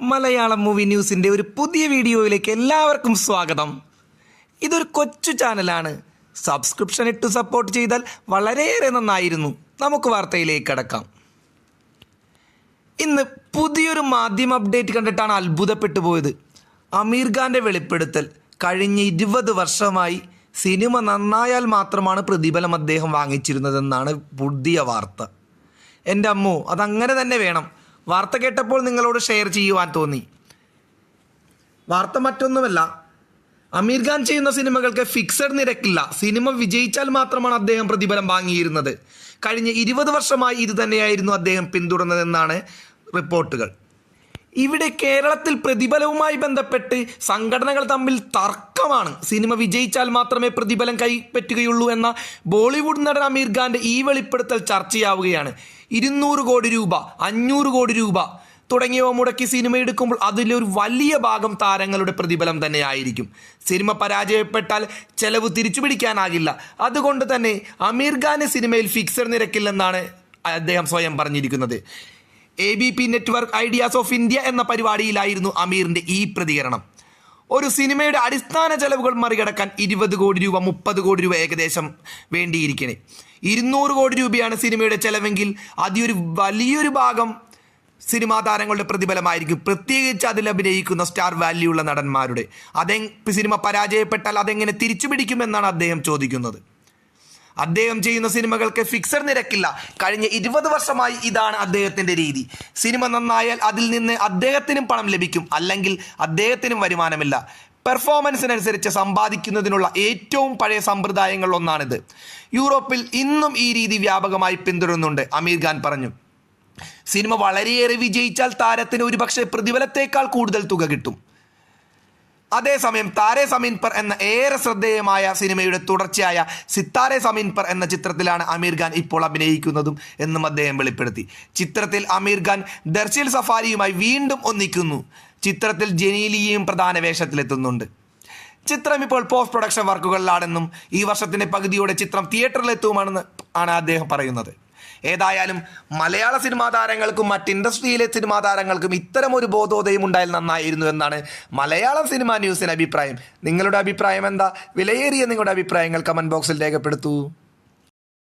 Malayalam movie ന്യൂസിന്റെ ഒരു പുതിയ വീഡിയോയിലേക്ക് എല്ലാവർക്കും സ്വാഗതം. ഇതൊരു കൊച്ചു ചാനലാണ്. സബ്സ്ക്രിപ്ഷൻ ഇട്ട് സപ്പോർട്ട് ചെയ്താൽ വളരെയേറെ നന്നായിരുന്നു. നമുക്ക് വാർത്തയിലേക്ക് കടക്കാം. ഇന്ന് പുതിയൊരു മാധ്യമ അപ്ഡേറ്റ് കണ്ടിട്ടാണ് അത്ഭുതപ്പെട്ടു പോയത്. അമീർ ഖാന്റെ വെളിപ്പെടുത്തൽ. കഴിഞ്ഞ ഇരുപത് വർഷമായി സിനിമ നന്നായാൽ മാത്രമാണ് പ്രതിഫലം അദ്ദേഹം വാങ്ങിച്ചിരുന്നതെന്നാണ് പുതിയ വാർത്ത. എന്റെ അമ്മോ അതങ്ങനെ തന്നെ വേണം. വാർത്ത കേട്ടപ്പോൾ നിങ്ങളോട് ഷെയർ ചെയ്യുവാൻ തോന്നി. വാർത്ത മറ്റൊന്നുമല്ല. അമീർ ഖാൻ ചെയ്യുന്ന സിനിമകൾക്ക് ഫിക്സഡ് നിരക്കില്ല. സിനിമ വിജയിച്ചാൽ മാത്രമാണ് അദ്ദേഹം പ്രതിഫലം വാങ്ങിയിരുന്നത്. കഴിഞ്ഞ ഇരുപത് വർഷമായി ഇത് തന്നെയായിരുന്നു അദ്ദേഹം പിന്തുടർന്നതെന്നാണ് റിപ്പോർട്ടുകൾ. ഇവിടെ കേരളത്തിൽ പ്രതിഫലവുമായി ബന്ധപ്പെട്ട് സംഘടനകൾ തമ്മിൽ തർക്കമാണ്. സിനിമ വിജയിച്ചാൽ മാത്രമേ പ്രതിഫലം കൈപ്പറ്റുകയുള്ളൂ എന്ന ബോളിവുഡ് നടൻ അമീർ ഖാന്റെ ഈ വെളിപ്പെടുത്തൽ ചർച്ചയാവുകയാണ്. ഇരുന്നൂറ് കോടി രൂപ അഞ്ഞൂറ് കോടി രൂപ തുടങ്ങിയവ മുടക്കി സിനിമ എടുക്കുമ്പോൾ അതിലൊരു വലിയ ഭാഗം താരങ്ങളുടെ പ്രതിഫലം തന്നെയായിരിക്കും സിനിമ പരാജയപ്പെട്ടാൽ ചെലവ് തിരിച്ചു പിടിക്കാനാകില്ല. അതുകൊണ്ട് തന്നെ അമീർ ഖാന് സിനിമയിൽ ഫിക്സഡ് നിരക്കില്ലെന്നാണ് അദ്ദേഹം സ്വയം പറഞ്ഞിരിക്കുന്നത്. A B P network ideas of India എന്ന പരിപാടിയിലായിരുന്നു അമീറിന്റെ ഈ പ്രതികരണം. ഒരു സിനിമയുടെ അടിസ്ഥാന ചെലവുകൾ മറികടക്കാൻ ഇരുപത് കോടി രൂപ മുപ്പത് കോടി രൂപ ഏകദേശം വേണ്ടിയിരിക്കണേ. ഇരുന്നൂറ് കോടി രൂപയാണ് സിനിമയുടെ ചെലവെങ്കിൽ അതിയൊരു വലിയൊരു ഭാഗം സിനിമാ താരങ്ങളുടെ പ്രതിഫലമായിരിക്കും. പ്രത്യേകിച്ച് അതിൽ അഭിനയിക്കുന്ന സ്റ്റാർ വാല്യൂ ഉള്ള നടന്മാരുടെ. അതെ സിനിമ പരാജയപ്പെട്ടാൽ അതെങ്ങനെ തിരിച്ചു പിടിക്കുമെന്നാണ് അദ്ദേഹം ചോദിക്കുന്നത്. അദ്ദേഹം ചെയ്യുന്ന സിനിമകൾക്ക് ഫിക്സഡ് നിരക്കില്ല. കഴിഞ്ഞ ഇരുപത് വർഷമായി ഇതാണ് അദ്ദേഹത്തിന്റെ രീതി. സിനിമ നന്നായാൽ അതിൽ നിന്ന് അദ്ദേഹത്തിനും പണം ലഭിക്കും. അല്ലെങ്കിൽ അദ്ദേഹത്തിനും വരുമാനമില്ല. പെർഫോമൻസിനനുസരിച്ച് സമ്പാദിക്കുന്നതിനുള്ള ഏറ്റവും പഴയ സമ്പ്രദായങ്ങളിലൊന്നാണിത് യൂറോപ്പിൽ ഇന്നും ഈ രീതി വ്യാപകമായി പിന്തുടരുന്നുണ്ട് അമീർ ഖാൻ പറഞ്ഞു. സിനിമ വളരെയേറെ വിജയിച്ചാൽ താരത്തിന് ഒരുപക്ഷെ പ്രതിഫലത്തേക്കാൾ കൂടുതൽ തുക കിട്ടും. അതേസമയം താരെ സമീൻ പർ എന്ന ഏറെ ശ്രദ്ധേയമായ സിനിമയുടെ തുടർച്ചയായ സിത്താരെ സമീൻ പർ എന്ന ചിത്രത്തിലാണ് അമീർ ഖാൻ ഇപ്പോൾ അഭിനയിക്കുന്നതും എന്നും അദ്ദേഹം വെളിപ്പെടുത്തി. ചിത്രത്തിൽ അമീർ ഖാൻ ദർശിൽ സഫാരിയുമായി വീണ്ടും ഒന്നിക്കുന്നു. ചിത്രത്തിൽ ജനീലിയും പ്രധാന വേഷത്തിലെത്തുന്നുണ്ട്. ചിത്രം ഇപ്പോൾ പോസ്റ്റ് പ്രൊഡക്ഷൻ വർക്കുകളിലാണെന്നും ഈ വർഷത്തിന്റെ പകുതിയോടെ ചിത്രം തിയേറ്ററിലെത്തുമെന്ന് ആണ് അദ്ദേഹം പറയുന്നത്. ഏതായാലും മലയാള സിനിമാ താരങ്ങൾക്കും മറ്റ് ഇൻഡസ്ട്രിയിലെ സിനിമാ താരങ്ങൾക്കും ഇത്തരം ഒരു ബോധോദയം ഉണ്ടായാൽ നന്നായിരുന്നു എന്നാണ് മലയാളം സിനിമാ ന്യൂസിന് അഭിപ്രായം. നിങ്ങളുടെ അഭിപ്രായം എന്താ? വിലയേറിയ നിങ്ങളുടെ അഭിപ്രായങ്ങൾ കമന്റ് ബോക്സിൽ രേഖപ്പെടുത്തൂ.